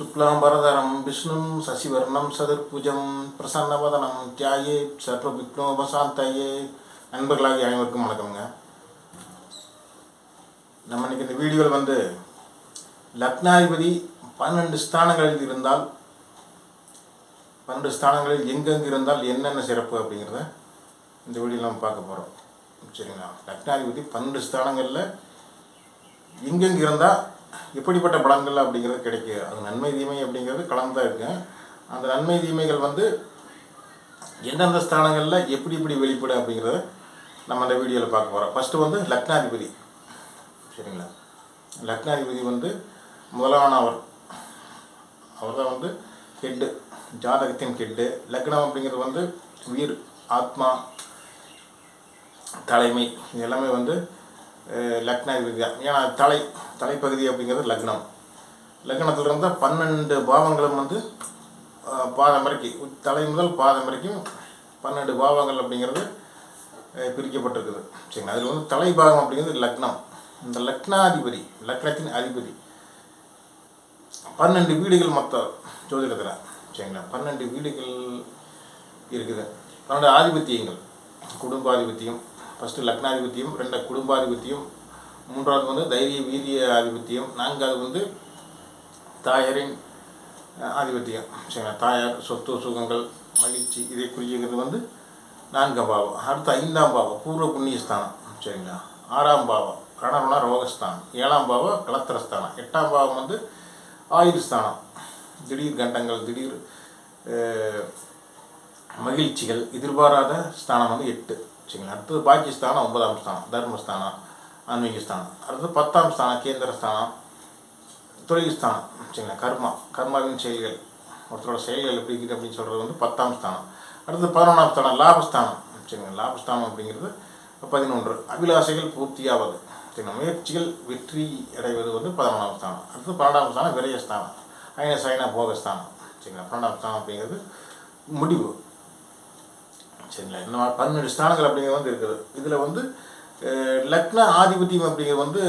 शुक्लाम्बरधरं विष्णुं शशिवर्णं சதுர்புஜம் பிரசன்னவதனம் தியாயே சர்வ விக்னோபசாந்தயே நண்பர்களாகிய அனைவருக்கும் வணக்கம்ங்க நம்ம இன்னைக்கு இந்த வீடியோவில் வந்து லக்னாதிபதி பன்னெண்டு ஸ்தானங்களில் இருந்தால் பன்னெண்டு ஸ்தானங்களில் எங்கெங்கு இருந்தால் என்னென்ன சிறப்பு அப்படிங்கிறத இந்த வீடியோவில் நம்ம பார்க்க போகிறோம் சரிங்களா லக்னாதிபதி பன்னெண்டு ஸ்தானங்களில் எங்கெங்கு இருந்தால் எப்படிப்பட்ட பலன்கள் அப்படிங்கிறது கிடைக்கும் அது நன்மை தீமை அப்படிங்கிறது கலந்து இருக்கு. அந்த நன்மை தீமைகள் வந்து எந்தெந்த ஸ்தானங்களில் எப்படி எப்படி வெளிப்படும் அப்படிங்கிறத நம்ம அந்த வீடியோவில் பார்க்க போகிறோம் ஃபஸ்ட்டு வந்து லக்னாதிபதி. சரிங்களா? லக்னாதிபதி வந்து முதலானவர். அவர் தான் வந்து ஹெட்டு ஜாதகத்தின் ஹெட்டு லக்னம் அப்படிங்கிறது வந்து உயிர் ஆத்மா தலைமை. இது எல்லாமே வந்து லக்ன லக்னாதிபதி ஏன்னா தலை தலைப்பகுதி அப்படிங்கிறது லக்னம். லக்னத்தில் இருந்தால் பன்னெண்டு பாவங்களும் வந்து பாதம் வரைக்கும் தலை முதல் பாதம் வரைக்கும் பன்னெண்டு பாவங்கள் அப்படிங்கிறது பிரிக்கப்பட்டிருக்குது. சரிங்களா? அதில் வந்து தலைபாகம் அப்படிங்கிறது லக்னம். இந்த லக்னாதிபதி லக்னத்தின் அதிபதி பன்னெண்டு வீடுகள் மொத்த ஜோதிடத்தில். சரிங்களா? பன்னெண்டு வீடுகள் இருக்குது. பன்னெண்டு ஆதிபத்தியங்கள் குடும்பாதிபத்தியம் ஃபஸ்ட்டு லக்னாதிபத்தியம் ரெண்டு குடும்பாதிபத்தியம் மூன்றாவது வந்து தைரிய வீரிய ஆதிபத்தியம் நான்காவது வந்து தாயாரின் ஆதிபத்தியம். சரிங்களா? தாயார் சொத்து சுகங்கள் மகிழ்ச்சி இதை குறிக்கிறது வந்து நான்காம் பாவம். அடுத்து ஐந்தாம் பாவம் பூர்வ புண்ணியஸ்தானம். சரிங்களா? ஆறாம் பாவம் கணவனா ரோகஸ்தானம். ஏழாம் பாவம் கலத்திரஸ்தானம். எட்டாம் பாவம் வந்து ஆயுர்ஸ்தானம். திடீர் கண்டங்கள் திடீர் மகிழ்ச்சிகள் எதிர்பாராத ஸ்தானம் வந்து எட்டு. சரிங்களா அடுத்தது பாக்கியஸ்தானம் ஒன்பதாம் ஸ்தானம் தர்மஸ்தானம் ஆன்மீக ஸ்தானம் அடுத்தது பத்தாம் ஸ்தானம் கேந்திர ஸ்தானம் தொழில் ஸ்தானம் சரிங்களா கர்மா கர்மாவின் செயல்கள். ஒருத்தரோட செயல்கள் எப்படி இருக்குது அப்படின்னு சொல்கிறது வந்து பத்தாம் ஸ்தானம். அடுத்து பதினொன்றாம் ஸ்தானம் லாபஸ்தானம் சரிங்களா லாபஸ்தானம் அப்படிங்கிறது பதினொன்று. அபிலாஷைகள் பூர்த்தியாவது. சரிங்களா முயற்சிகள் வெற்றி அடைவது வந்து பதினொன்றாம் ஸ்தானம். அடுத்து பன்னெண்டாம் ஸ்தானம் விரயஸ்தானம். ஐன சைன போகஸ்தானம். சரிங்களா பன்னெண்டாம் ஸ்தானம் அப்படிங்கிறது முடிவு. சரிங்களா? இந்த மாதிரி பன்னெண்டு ஸ்தானங்கள் அப்படிங்கிறது வந்து இருக்குது. இதில் வந்து லக்ன ஆதிபத்தியம் அப்படிங்கிறது வந்து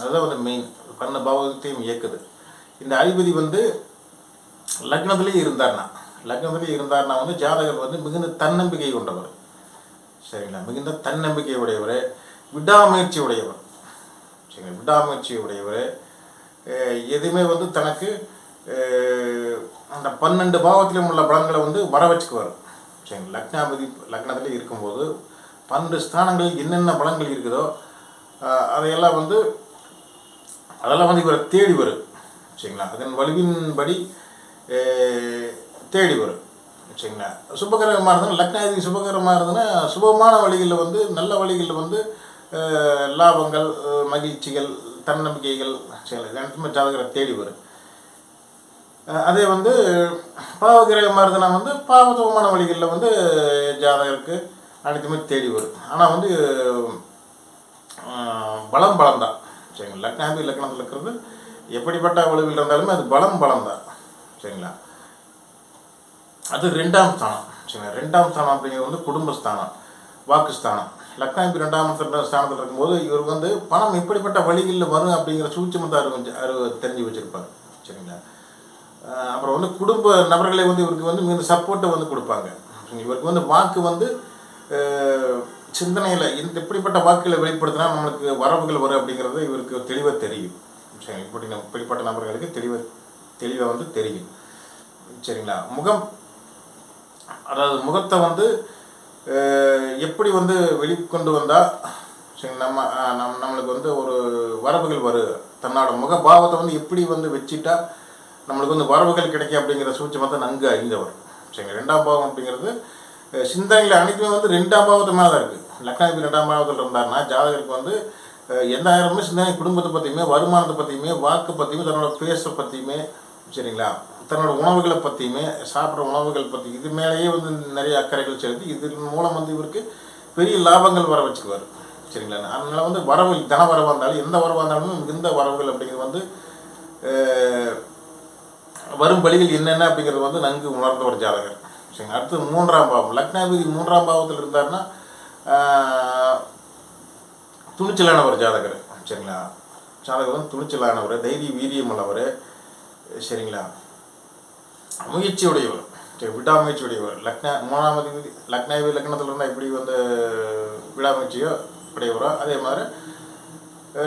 அதுதான் வந்து மெயின் பன்னெண்டு பாவத்தையும் இயக்குது. இந்த அதிபதி வந்து லக்னத்திலேயே இருந்தார்னா லக்னத்திலேயே இருந்தார்னா வந்து ஜாதகர் வந்து மிகுந்த தன்னம்பிக்கை கொண்டவர். சரிங்களா? மிகுந்த தன்னம்பிக்கை உடையவர் விடாமுயற்சி உடையவர். சரிங்களா? விடாமுயற்சி உடையவர். எதுவுமே வந்து தனக்கு அந்த பன்னெண்டு பாவத்திலும் உள்ள பலன்களை வந்து வர வச்சுக்குவார் சரிங்களா லக்னாபதி லக்னத்தில் இருக்கும்போது பன்னெண்டு ஸ்தானங்களில் என்னென்ன பலங்கள் இருக்குதோ அதையெல்லாம் வந்து அதெல்லாம் வந்து இவரை தேடி வரும் சரிங்களா அதன் வலுவின்படி தேடி வரும் சரிங்களா சுபகரமாக இருந்ததுன்னா லக்னாதிபதி சுபகரமாக இருந்ததுன்னா சுபமான வழிகளில் வந்து நல்ல வழிகளில் வந்து லாபங்கள் மகிழ்ச்சிகள் தன்னம்பிக்கைகள் சரிங்களா இது அனைத்துமே ஜாதகரை தேடி வரும் அதே வந்து பாவகிரகமாக இருந்ததுன்னா வந்து பாவத்துவமான வழிகளில் வந்து ஜாதகருக்கு அனைத்துமே தேடி வரும். ஆனால் வந்து பலம் பலம் தான் சரிங்களா? லக்னாதி லக்னத்தில் இருக்கிறது எப்படிப்பட்ட வலுவில் இருந்தாலுமே அது பலம் பலம் தான் சரிங்களா? அது ரெண்டாம் ஸ்தானம். சரிங்களா? ரெண்டாம் ஸ்தானம் அப்படிங்கிறது வந்து குடும்பஸ்தானம் வாக்குஸ்தானம். லக்னாபி ரெண்டாம் ஸ்தானத்தில் இருக்கும்போது இவர் வந்து பணம் எப்படிப்பட்ட வழிகளில் வரும் அப்படிங்கிற சூட்சமத்தை அறிவு அறிவு தெரிஞ்சு வச்சுருப்பார். சரிங்களா? அப்புறம் வந்து குடும்ப நபர்களை வந்து இவருக்கு வந்து மிகுந்த சப்போர்ட்டை வந்து கொடுப்பாங்க. இவருக்கு வந்து வாக்கு வந்து சிந்தனையில் இந்த இப்படிப்பட்ட வாக்குகளை வெளிப்படுத்தினா நம்மளுக்கு வரவுகள் வரும் அப்படிங்கிறது இவருக்கு தெளிவாக தெரியும். சரி இப்படி நம்ம- இப்படிப்பட்ட நபர்களுக்கு தெளிவாக தெளிவாக வந்து தெரியும். சரிங்களா? முகம் அதாவது முகத்தை வந்து எப்படி வந்து வெளிக்கொண்டு வந்தால் சரி நம்ம நம் நம்மளுக்கு வந்து ஒரு வரவுகள் வரும். தன்னோட முகபாவத்தை வந்து எப்படி வந்து வச்சுட்டா நம்மளுக்கு வந்து வரவுகள் கிடைக்கும் அப்படிங்கிற சூட்சமத்தை நன்கு அறிந்தவர். சரிங்களா? ரெண்டாம் பாவம் அப்படிங்கிறது சிந்தனைகள் அனைத்துமே வந்து ரெண்டாம் பாவத்து மேலே தான் இருக்குது லக்னாதிபதி ரெண்டாம் பாவத்தில் இருந்தாருன்னா ஜாதகருக்கு வந்து எந்த எந்நேரமே சிந்தனை குடும்பத்தை பற்றியுமே வருமானத்தை பற்றியுமே வாக்கு பற்றியுமே தன்னோட பேச பற்றியுமே சரிங்களா? தன்னோட உணவுகளை பற்றியுமே சாப்பிட்ற உணவுகள் பற்றி இது மேலேயே வந்து நிறைய அக்கறைகள் செலுத்தி இதன் மூலம் வந்து இவருக்கு பெரிய லாபங்கள் வர வச்சுக்குவார் சரிங்களா? அதனால் வந்து வரவு தன வரவாக இருந்தாலும் எந்த வரவாக இருந்தாலும் மிகுந்த வரவுகள் அப்படிங்கிறது வந்து வரும் பலிகள் என்னென்ன அப்படிங்கிறது வந்து நன்கு உணர்ந்த ஒரு ஜாதகர். சரிங்க அடுத்து மூன்றாம் பாவம். லக்னாதிபதி மூன்றாம் பாவத்தில் இருந்தாருன்னா துணிச்சலான ஒரு ஜாதகர். சரிங்களா? ஜாதகர் வந்து துணிச்சலானவர் தைரிய வீரியம் உள்ளவர். சரிங்களா? முயற்சி உடையவர் சரி விடாமுயற்சி உடையவர் லக்ன மூணாம் அதிபதி லக்னாவி லக்னத்தில் இருந்தால் எப்படி வந்து விடாமுயற்சியோ உடையவரோ அதே மாதிரி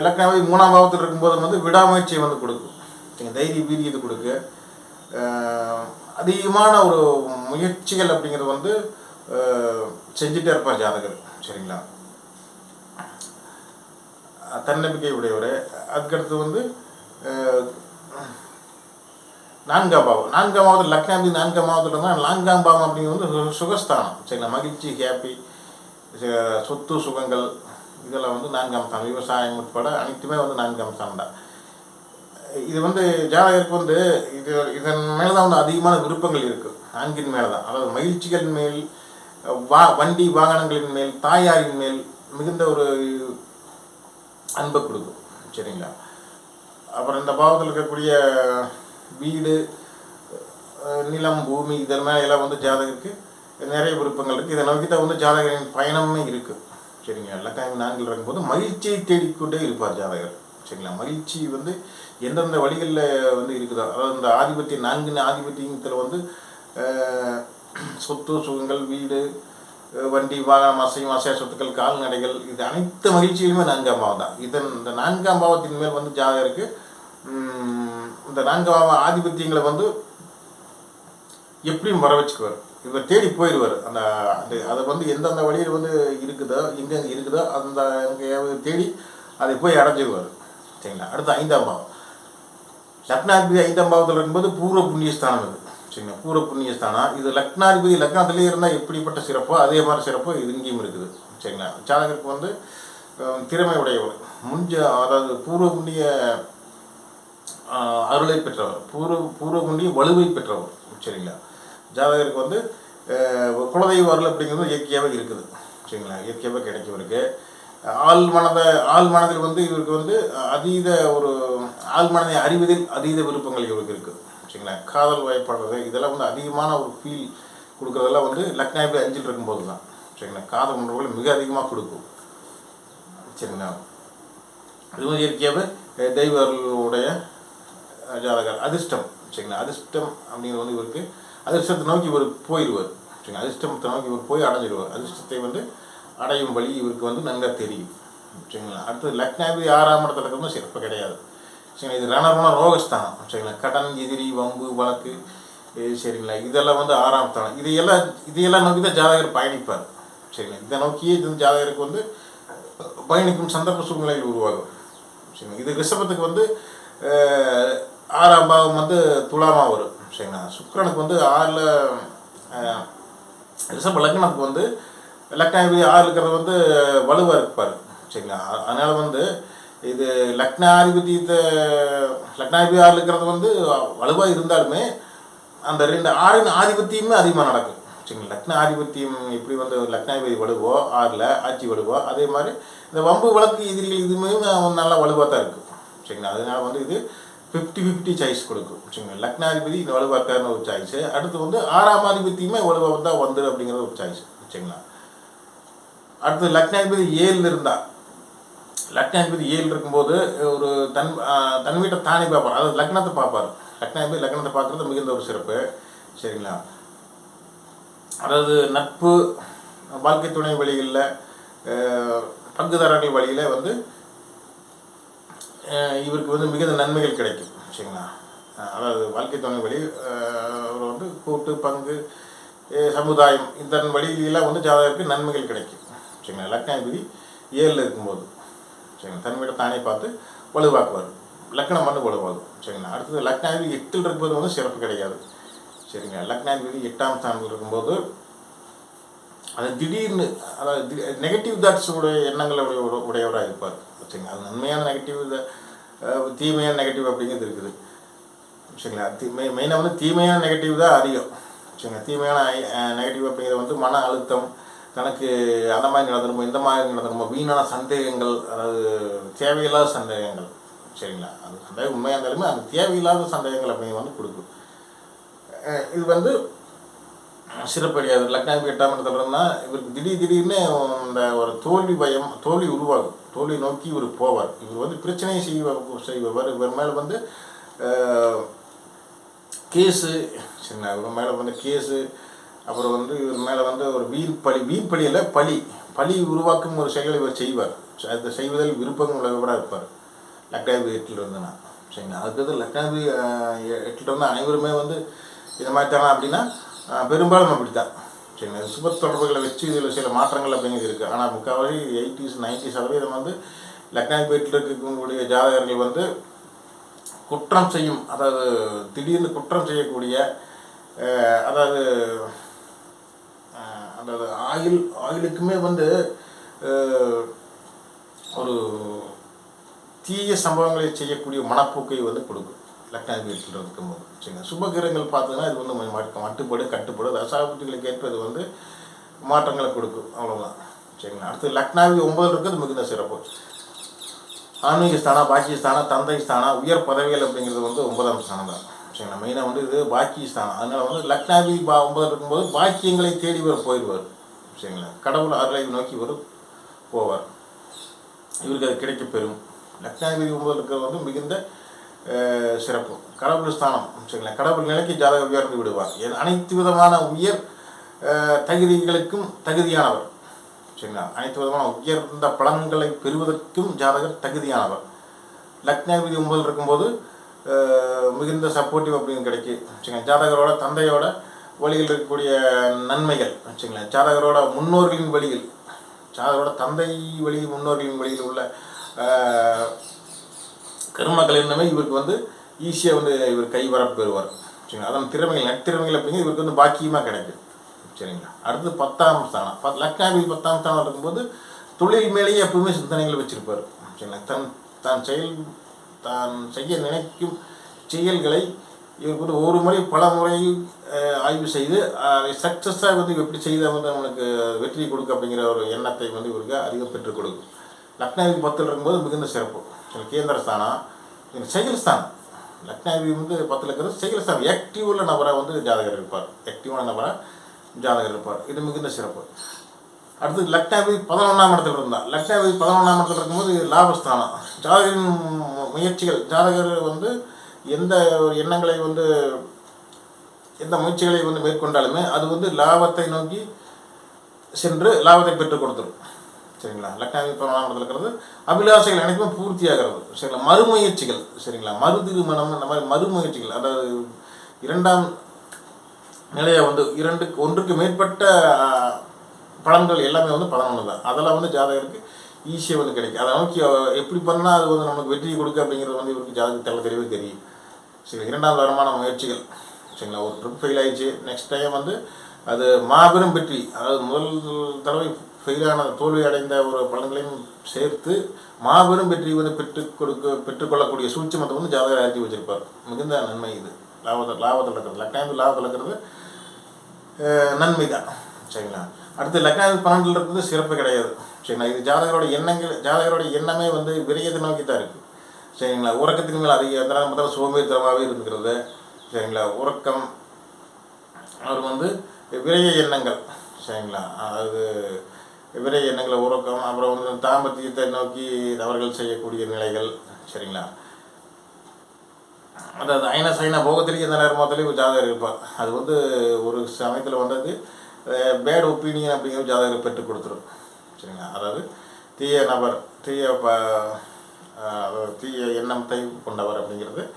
லக்னாபதி மூணாம் பாவத்தில் இருக்கும்போது வந்து விடாமுயற்சியை வந்து கொடுக்கும். சரிங்க தைரிய வீரியத்தை கொடுக்க அதிகமான ஒரு முயற்சிகள் அப்படிங்கிறது வந்து அஹ், செஞ்சுட்டே இருப்பார் ஜாதகர் சரிங்களா? தன்னம்பிக்கை உடையவர். அதுக்கடுத்து வந்து நான்காம் பாவம். நான்காம் பாவத்தில் லக்னாதி நான்காம் பாவத்தில் இருந்தால் நான்காம் பாவம் அப்படிங்கிறது வந்து சு- சுகஸ்தானம் சரிங்களா? மகிழ்ச்சி ஹாப்பி சொத்து சுகங்கள் இதெல்லாம் வந்து நான்காம் ஸ்தானம். விவசாயம் உட்பட அனைத்துமே வந்து நான்காம் ஸ்தானம் தான் இது வந்து ஜாதகருக்கு வந்து இது இதன் மேலே தான் வந்து அதிகமான விருப்பங்கள் இருக்குது நான்கின் மேலே தான் அதாவது மகிழ்ச்சிகள் மேல் வா வண்டி வாகனங்களின் மேல் தாயாரின் மேல் மிகுந்த ஒரு அன்பை கொடுக்கும். சரிங்களா? அப்புறம் இந்த பாவத்தில் இருக்கக்கூடிய வீடு நிலம் பூமி இதன் மேலே எல்லாம் வந்து ஜாதகருக்கு நிறைய விருப்பங்கள் இருக்குது இதை நோக்கி தான் வந்து ஜாதகரின் பயணமே இருக்குது சரிங்களா? லக்காயம் நான்கில் இருக்கும்போது மகிழ்ச்சியை தேடிக்கொண்டே இருப்பார் ஜாதகர். சரிங்களா? மகிழ்ச்சி வந்து எந்தெந்த வழிகளில் வந்து இருக்குதோ? அதாவது இந்த ஆதிபத்தியம் நான்கு ஆதிபத்தியத்தில் வந்து சொத்து சுகங்கள் வீடு வண்டி வாகனம் அசையும் அசையா சொத்துக்கள் கால்நடைகள் இது அனைத்து மகிழ்ச்சியிலுமே நான்காம் பாவம் தான். இதன் இந்த நான்காம் பாவத்தின் மேல் வந்து ஜாதகருக்கு இந்த நான்காம் பாவ ஆதிபத்தியங்களை வந்து எப்படியும் வர வச்சுக்குவார். இவர் தேடி போயிடுவார். அந்த அந்த அதை வந்து எந்தெந்த வழியில் வந்து இருக்குதோ எங்கெங்கே இருக்குதோ அந்த தேடி அதை போய் அடைஞ்சிடுவார் சரிங்களா? அடுத்து ஐந்தாம் பாவம். லக்னாதிபதி ஐந்தாம் பாவத்தில் இருக்கும்போது பூர்வ புண்ணியஸ்தானம் இது. சரிங்களா? பூர்வ புண்ணியஸ்தானம் இது லக்னாதிபதி லக்னத்திலே இருந்தால் எப்படிப்பட்ட சிறப்போ அதே மாதிரி சிறப்போ இது இங்கேயும் இருக்குது. சரிங்களா? ஜாதகருக்கு வந்து திறமை உடையவர் முன்ஜ அதாவது பூர்வ புண்ணிய அருளை பெற்றவர் பூர்வ பூர்வ புண்ணிய வலுவை பெற்றவர் சரிங்களா? ஜாதகருக்கு வந்து குலதெய்வ அருள் அப்படிங்கிறது இயற்கையாகவே இருக்குது. சரிங்களா? இயற்கையாகவே கிடைக்கும் ஆள் மனத ஆள் மனதில் வந்து இவருக்கு வந்து அதீத ஒரு ஆள் மனதை அறிவதில் அதீத விருப்பங்கள் இவருக்கு இருக்குது. சரிங்களா? காதல் வாய்ப்பாடுறது இதெல்லாம் வந்து அதிகமான ஒரு ஃபீல் கொடுக்குறதெல்லாம் வந்து லக்னாபி அஞ்சில் இருக்கும்போது தான். சரிங்களா? காதல் உணர்வுகள் மிக அதிகமாக கொடுக்கும். சரிங்களா? இது வந்து இயற்கையாகவே தெய்வர்களுடைய ஜாதகர் அதிர்ஷ்டம். சரிங்களா? அதிர்ஷ்டம் அப்படிங்கிறது வந்து இவருக்கு அதிர்ஷ்டத்தை நோக்கி இவர் போயிடுவார். சரிங்களா? அதிர்ஷ்டத்தை நோக்கி இவர் போய் அடைஞ்சிடுவார். அதிர்ஷ்டத்தை வந்து அடையும் வழி இவருக்கு வந்து நல்லா தெரியும். சரிங்களா? அடுத்தது லக்னாபதி ஆறாம் இடத்துல இருக்கிறது சிறப்பு கிடையாது. சரிங்களா? இது ரணரண ரோகஸ்தானம். சரிங்களா? கடன் எதிரி வம்பு வழக்கு சரிங்களா? இதெல்லாம் வந்து ஆறாம் தானம் இதையெல்லாம் இதையெல்லாம் நோக்கி தான் ஜாதகர் பயணிப்பார். சரிங்களா? இதை நோக்கியே இது ஜாதகருக்கு வந்து பயணிக்கும் சந்தர்ப்ப சூழ்நிலைகள் உருவாகும். சரிங்களா? இது ரிஷபத்துக்கு வந்து ஆறாம் பாவம் வந்து துலாமா வரும். சரிங்களா? சுக்கரனுக்கு வந்து ஆறில் ரிஷப லக்னத்துக்கு வந்து லக்னாதிபதி ஆறு இருக்கிறது வந்து வலுவாக இருப்பார் சரிங்களா? அதனால் வந்து இது லக்னாதிபதி லக்னாதிபதி ஆறு இருக்கிறது வந்து வலுவாக இருந்தாலுமே அந்த ரெண்டு ஆறின் ஆதிபத்தியமே அதிகமாக நடக்கும் சரிங்களா? லக்ன ஆதிபத்தியம் எப்படி வந்து லக்னாதிபதி வலுவோ ஆறில் ஆட்சி வலுவோ அதே மாதிரி இந்த வம்பு வழக்கு எதிரிகள் இதுவுமே நல்லா வலுவாக தான் இருக்கும் சரிங்களா? அதனால வந்து இது ஃபிஃப்டி ஃபிஃப்டி சாய்ஸ் கொடுக்கும் சரிங்களா? லக்னாதிபதி இந்த வலுவாக ஒரு சாய்ஸு அடுத்து வந்து ஆறாம் ஆதிபத்தியமே வலுவாக தான் வந்துடும் அப்படிங்கிறது ஒரு சாய்ஸ் சரிங்களா? அடுத்து லக்னாதிபதி ஏழில் இருந்தார். லக்னாதிபதி ஏழு இருக்கும்போது ஒரு தன் தன் வீட்டை தானே பார்ப்பார். அதாவது லக்னத்தை பார்ப்பார். லக்னாதிபதி லக்னத்தை பார்க்குறது மிகுந்த ஒரு சிறப்பு. சரிங்களா? அதாவது நட்பு வாழ்க்கை துணை வழிகளில் பங்குதாரர்கள் வழியில் வந்து இவருக்கு வந்து மிகுந்த நன்மைகள் கிடைக்கும். சரிங்களா? அதாவது வாழ்க்கை துணை வழி அவர் வந்து கூட்டு பங்கு சமுதாயம் இதன் வழியிலாம் வந்து ஜாதகருக்கு நன்மைகள் கிடைக்கும். சரிங்களா? லக்னாதிபதி ஏழில் இருக்கும்போது சரிங்களா? தன்மையிட தானே பார்த்து வலுவாக்குவார். லக்னம் வந்து வலுவாகும் சரிங்களா? அடுத்தது லக்னாதிபதி எட்டில் இருக்கும்போது வந்து சிறப்பு கிடையாது சரிங்களா? லக்னாதிபதி எட்டாம் ஸ்தானத்தில் இருக்கும்போது அது திடீர்னு அதாவது நெகட்டிவ் தாட்ஸோடைய எண்ணங்களை உடைய உடையவராக இருப்பார் சரிங்களா? அது நன்மையான நெகட்டிவ் தீமையான நெகட்டிவ் அப்படிங்கிறது இருக்குது சரிங்களா? தீ மெய் மெயினாக வந்து தீமையான நெகட்டிவ் தான் அதிகம் சரிங்களா? தீமையான நெகட்டிவ் அப்படிங்கிறது வந்து மன அழுத்தம் தனக்கு அந்த மாதிரி நடந்துருமோ இந்த மாதிரி நடந்துருமோ வீணான சந்தேகங்கள் அதாவது தேவையில்லாத சந்தேகங்கள் சரிங்களா? அது சந்தேகம் உண்மையாக இருந்தாலுமே அந்த தேவையில்லாத சந்தேகங்கள் அப்படிங்கிறது வந்து கொடுக்கும். இது வந்து சிறப்படியாது. லக்னாதிபதி எட்டாம் இடத்துல இவருக்கு திடீர் திடீர்னு இந்த ஒரு தோல்வி பயம் தோல்வி உருவாகும். தோல்வி நோக்கி இவர் போவார். இவர் வந்து பிரச்சனையை செய்வ செய்வார் இவர் மேலே வந்து கேஸு சரிங்களா? இவர் மேலே வந்து கேஸு அப்புறம் வந்து இவர் மேலே வந்து ஒரு வீண் பழி இல்லை பழியில் பழி. பழி உருவாக்கும் ஒரு செயலை இவர் செய்வார். அதை செய்வதில் விருப்பம் உள்ளவராக இருப்பார். லக்னாபி எட்டில் இருந்தனா சரிங்களா? அதுக்கு லக்னாபி எட்டில் வந்து அனைவருமே வந்து இந்த மாதிரி தானே அப்படின்னா பெரும்பாலும் அப்படி தான் சரிங்களா சுப தொடர்புகளை வச்சு இதில் சில மாற்றங்கள் அப்படிங்கிறது இருக்குது ஆனால் முக்கால்வாசி எயிட்டிஸ் நைன்டி சதவீதம் வந்து லக்னாபி எட்டில் இருக்கக்கூடிய ஜாதகர்கள் வந்து குற்றம் செய்யும் அதாவது திடீர்னு குற்றம் செய்யக்கூடிய அதாவது அதாவது ஆயில் ஆயிலுக்குமே வந்து ஒரு தீய சம்பவங்களை செய்யக்கூடிய மனப்போக்கை வந்து கொடுக்கும். லக்னாதிபதியில் வீட்டில் இருக்கும்போது சரிங்க சுபகிரகங்கள் பார்த்தீங்கன்னா இது வந்து கொஞ்சம் மட்டு- மட்டுப்படு கட்டுப்படு தசாபுத்திகளுக்கு ஏற்ப இது வந்து மாற்றங்களை கொடுக்கும். அவ்வளோதான் சரிங்களா? அடுத்து லக்னாவி ஒன்பதில் இருக்கிறது மிகுந்த சிறப்பு. ஆன்மீக ஸ்தானம் பாக்கிய ஸ்தானம் தந்தை ஸ்தானம் உயர் பதவிகள் அப்படிங்கிறது வந்து ஒன்பதாம் ஸ்தானம் தான் சரிங்களா மெயினாக வந்து இது பாக்கிய ஸ்தானம் அதனால் வந்து லக்னாதி பா ஒன்பது இருக்கும்போது பாக்கியங்களை தேடி இவர் போயிடுவார். சரிங்களா? கடவுள் அருளை நோக்கி வரும் போவார். இவருக்கு அது கிடைக்கப்பெறும். லக்னாதிபதி ஒன்பதில் இருக்கிறது வந்து மிகுந்த சிறப்பு. கடவுள் ஸ்தானம். சரிங்களா? கடவுள் நிலைக்கு ஜாதகம் உயர்ந்து விடுவார். அனைத்து விதமான உயர் தகுதிகளுக்கும் தகுதியானவர். சரிங்களா? அனைத்து விதமான உயர்ந்த பலன்களை பெறுவதற்கும் ஜாதகர் தகுதியானவர். லக்னாதிபதி ஒன்பதில் இருக்கும்போது மிகுந்த சப்போர்ட்டிவ் அப்படின்னு கிடைக்கும் சரிங்களா ஜாதகரோட தந்தையோட வழியில் இருக்கக்கூடிய நன்மைகள் வச்சுங்களேன் ஜாதகரோட முன்னோர்களின் வழியில் ஜாதகரோட தந்தை வழி முன்னோர்களின் வழியில் உள்ள அஹ், என்னமே இவருக்கு வந்து ஈஸியாக வந்து இவர் கைவரப் பெறுவார். சரிங்களா அதன் திறமைகள் நற்திறமைகள் அப்படிங்கிறது இவருக்கு வந்து பாக்கியமாக கிடைக்கும் சரிங்களா? அடுத்து பத்தாம் ஸ்தானம். பத் லக்னாபதி பத்தாம் ஸ்தானம் இருக்கும்போது தொழில் மேலேயே எப்பவுமே சிந்தனைகள் வச்சிருப்பார். சரிங்களா தன் தான் செயல் தான் செய்ய நினைக்கும் செயல்களை இவருக்கு வந்து ஒரு முறை பல முறை ஆய்வு செய்து அதை சக்ஸஸாக வந்து எப்படி செய்தால் வந்து நம்மளுக்கு வெற்றி கொடுக்க அப்படிங்கிற ஒரு எண்ணத்தை வந்து இவருக்கு அதிகம் பெற்றுக் கொடுக்கும். லக்னாதிபதி பத்தில் இருக்கும்போது மிகுந்த சிறப்பு. எனக்கு கேந்திர ஸ்தானம் இது செயல் ஸ்தானம் லக்னாதிபதி வந்து பத்தில் இருக்கிறது செயல் ஸ்தானம் ஆக்டிவ் உள்ள நபராக வந்து ஜாதகர் இருப்பார். ஆக்டிவான நபராக ஜாதகர் இருப்பார். இது மிகுந்த சிறப்பு. அடுத்து லக்னாபதி பதினொன்றாம் இடத்துல இருந்தார். லக்னாபதி பதினொன்றாம் இடத்துல இருக்கும்போது லாபஸ்தானம். ஜாதகரின் முயற்சிகள் ஜாதகர் வந்து எந்த ஒரு எண்ணங்களை வந்து எந்த முயற்சிகளை வந்து மேற்கொண்டாலுமே அது வந்து லாபத்தை நோக்கி சென்று லாபத்தை பெற்றுக் கொடுத்துரும். சரிங்களா? லக்னாவி பதினொன்றாம் இடத்துல இருக்கிறது. அபிலாசைகள் அனைத்துமே பூர்த்தியாகிறது. சரிங்களா? மறுமுயற்சிகள். சரிங்களா? மறு திருமணம் இந்த மாதிரி மறுமுயற்சிகள் அதாவது இரண்டாம் நிலையை வந்து இரண்டுக்கு ஒன்றுக்கு மேற்பட்ட பலன்கள் எல்லாமே வந்து பதினொன்று தான். அதெல்லாம் வந்து ஜாதகருக்கு ஈஸியாக வந்து கிடைக்கும். அதை நோக்கி எப்படி பண்ணால் அது வந்து நமக்கு வெற்றி கொடுக்க அப்படிங்கிறது வந்து இவருக்கு ஜாதகம் தெள்ள தெரியவே தெரியும். சரி இரண்டாம் தரமான முயற்சிகள். சரிங்களா? ஒரு ட்ரிப் ஃபெயில் ஆயிடுச்சு. நெக்ஸ்ட் டைம் வந்து அது மாபெரும் வெற்றி. அதாவது முதல் தடவை ஃபெயிலான தோல்வி அடைந்த ஒரு பலன்களையும் சேர்த்து மாபெரும் வெற்றி வந்து பெற்றுக் கொடுக்க பெற்றுக்கொள்ளக்கூடிய சூட்சமத்தை வந்து ஜாதகர் அறிஞ்சு வச்சிருப்பார். மிகுந்த நன்மை இது. லாபத்தில் லாபத்தில் இருக்கிறது லக்னாயத்தில் லாபத்தில் இருக்கிறது நன்மை தான். சரிங்களா? அடுத்து லக்னாதி பன்னெண்டில் இருக்கிறது சிறப்பு கிடையாது. சரிங்களா? இது ஜாதகரோட எண்ணங்கள் ஜாதகரோட எண்ணமே வந்து விரயத்தை நோக்கி தான் இருக்குது சரிங்களா? உறக்கத்தின் மேலே அதிக அந்த நேரம் பார்த்தா சோம்பேறித்தனமாகவே இருந்துக்கிறது. சரிங்களா? உறக்கம் அவர் வந்து விரைய எண்ணங்கள். சரிங்களா? அதாவது விரைய எண்ணங்களை உறக்கம் அப்புறம் வந்து தாம்பத்தியத்தை நோக்கி தவறுகள் செய்யக்கூடிய நிலைகள். சரிங்களா? அதாவது ஐன சைன போகத்திலேயே எந்த நேரம் ஜாதகர் இருப்பார். அது வந்து ஒரு சமயத்தில் வந்தது பேட் ஒப்பீனியன் அப்படிங்கிற ஜாதகத்தை பெற்று கொடுத்துரும். சரிங்களா? அதாவது தீய நபர் தீய ப அதாவது தீய எண்ணத்தை கொண்டவர் அப்படிங்கிறது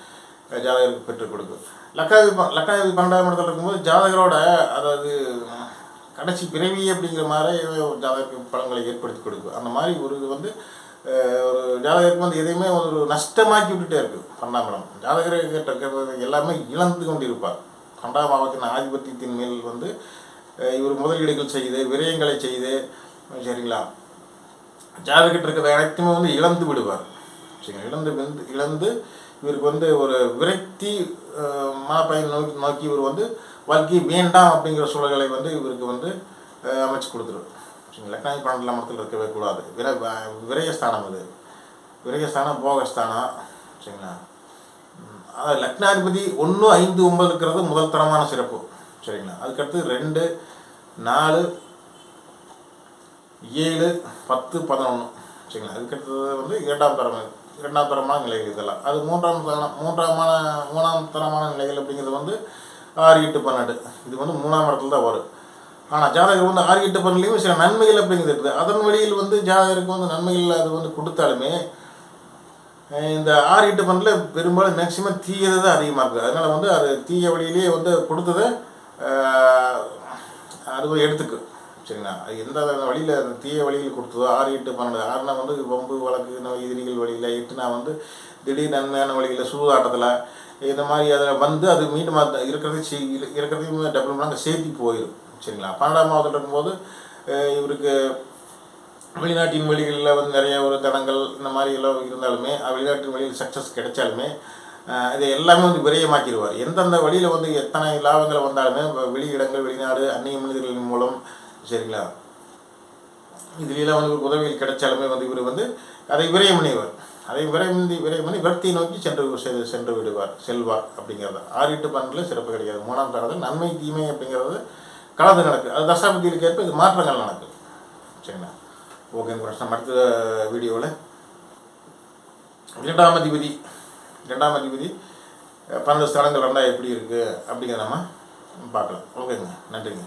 ஜாதகருக்கு பெற்றுக் கொடுக்கும். லக்காவி ப- பன்னெண்டாம் இடத்துல இருக்கும்போது ஜாதகரோட அதாவது கடைசி பிறவி அப்படிங்கிற மாதிரி ஒரு ஜாதகருக்கு பலன்களை ஏற்படுத்தி கொடுக்கும். அந்த மாதிரி ஒரு இது வந்து ஒரு ஜாதகருக்கு வந்து எதையுமே ஒரு நஷ்டமாக்கி விட்டுட்டே இருக்குது பன்னெண்டாம் இடம். ஜாதகர்கிட்ட இருக்கிறது எல்லாமே இழந்து கொண்டிருப்பார். பன்னெண்டாம் பாவத்தின் ஆதிபத்தியத்தின் மேல் வந்து இவர் முதலீடுகள் செய்து விரயங்களை செய்து சரிங்களா? ஜாதகிட்ட இருக்கிற அனைத்துமே வந்து இழந்து விடுவார். சரிங்களா? இழந்து வந்து இழந்து இவருக்கு வந்து ஒரு விரக்தி மனப்பயன் நோக்கி நோக்கி இவர் வந்து வாழ்க்கை வேண்டாம் அப்படிங்கிற சூழல்களை வந்து இவருக்கு வந்து அமைச்சு கொடுத்துரும் சரிங்களா? லக்னாதி பன்னெண்டாம் இடத்துல இருக்கவே கூடாது. விர விரயஸ்தானம் அது. விரயஸ்தானம் போகஸ்தானம். சரிங்களா? அதாவது லக்னாதிபதி ஒன்று ஐந்து ஒன்பது இருக்கிறது முதல் தரமான சிறப்பு. சரிங்களா அதுக்கடுத்து ரெண்டு நாலு ஏழு பத்து பதினொன்று சரிங்களா அதுக்கடுத்தது வந்து இரண்டாம் தரம் இரண்டாம் தரமான நிலைகள் இதெல்லாம். அது மூன்றாம் தரம் மூன்றாமான மூணாம் தரமான நிலைகள் அப்படிங்கிறது வந்து ஆறு எட்டு பன்னெண்டு. இது வந்து மூணாம் இடத்துல தான் வரும். ஆனால் ஜாதகர் வந்து ஆறு எட்டு பன்னெண்டுலேயும் சில நன்மைகள் அப்படிங்கிறது இருக்குது. அதன் வழியில் வந்து ஜாதகருக்கு வந்து நன்மைகள் அது வந்து கொடுத்தாலுமே இந்த ஆறு எட்டு பன்னெண்டில் பெரும்பாலும் மேக்சிமம் தீயது தான் அதிகமாக இருக்குது. அதனால் வந்து அது தீய வழியிலேயே வந்து கொடுத்ததை அது எடுத்துக்கு சரிங்களா? அது எந்த வழியில் அந்த தீய வழியில் கொடுத்ததோ ஆறு எட்டு பன்னெண்டு. ஆறுனா வந்து வம்பு வழக்கு எதிரிகள் வழியில் எட்டுனா வந்து திடீர் நன்மையான வழியில் சூதாட்டத்தில் இந்த மாதிரி அதில் வந்து அது மீண்டும் அது இருக்கிறதையும் செய் இருக்கிறதையும் டபுள் மடங்கு சேர்த்தி போயிடும் சரிங்களா? பன்னெண்டாம் மாதத்தில் இருக்கும்போது இவருக்கு வெளிநாட்டின் வழிகளில் வந்து நிறைய ஒரு தடங்கள் இந்த மாதிரி எல்லாம் இருந்தாலுமே வெளிநாட்டின் வழியில் சக்ஸஸ் கிடைச்சாலுமே இது எல்லாமே வந்து விரயமாக்கிடுவார். எந்தெந்த வழியில் வந்து எத்தனை லாபங்கள் வந்தாலுமே வெளியிடங்கள் வெளிநாடு அந்நிய மனிதர்களின் மூலம் சரிங்களா? இதுலாம் வந்து ஒரு உதவிகள் கிடைச்சாலுமே வந்து இவர் வந்து அதை விரயம் பண்ணிடுவார். அதை விரைந்து பண்ணி விரயம் பண்ணி விரக்தியை நோக்கி சென்று சென்று விடுவார் செல்வார் அப்படிங்கிறது. ஆறு எட்டு பன்னெண்டில் சிறப்பு கிடைக்காது. மூணாம் காலத்தில் நன்மை தீமை அப்படிங்கிறது கலந்து நடக்குது. அது தசாபதிகளுக்கு ஏற்ப இது மாற்றங்கள் நடக்குது. சரிங்களா? ஓகே நம்ம அடுத்த வீடியோவில். இரண்டாம் அதிபதி ரெண்டாம் அதிபதி பன்னெண்டு ஸ்தலங்கள் ரெண்டாக எப்படி இருக்குது அப்படிங்கிறத நம்ம பார்க்கலாம். ஓகேங்க. நன்றிங்க.